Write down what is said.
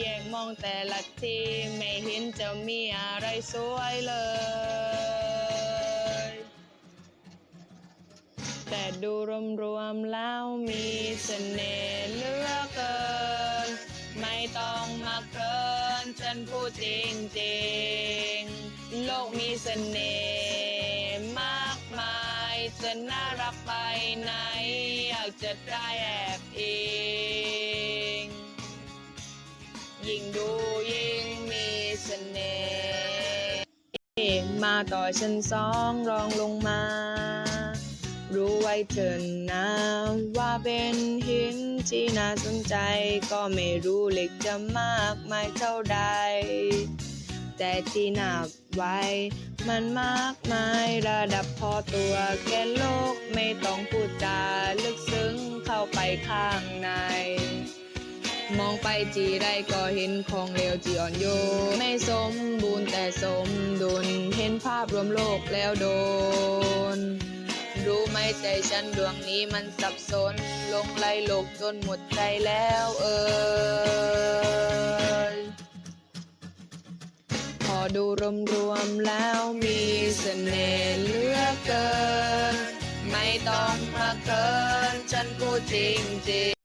แยกมองแต่ละทีไม่เห็นจะมีอะไรสวยเลย แต่ดูรวมๆแล้วมีเสน่ห์เหลือเกิน ไม่ต้องมาเคินฉันพูดจริงๆ โลกมีเสน่ห์มากมายจะน่ารักไปไหน อยากจะได้แอบอิง ยิ่งดูยิ่งมีเสน่ห์มาต่อชั้นสองรองลงมา รู้ไว้เถินนะว่าเป็นหินที่น่าสนใจ ก็ไม่รู้เหล็กจะมากมายเท่าใด แต่ที่นับไว้ มันมากมายระดับพอตัวแกนโลกไม่ต้องพูดจาลึกซึ้งเข้าไปข้างใน มองไปจีไรก็เห็นของเลวจีอ่อนโยนไม่สมบูรณ์แต่สมดุลเห็นภาพรวมโลกแล้วโดน รู้ไหมใจฉันดวงนี้มันสับสน ลงไหลโลกจนหมดใจแล้วเอ่ยพอดูรวมๆแล้วมีเสน่ห์เหลือเกิน ไม่ต้องมาเกิน ฉันพูดจริงๆ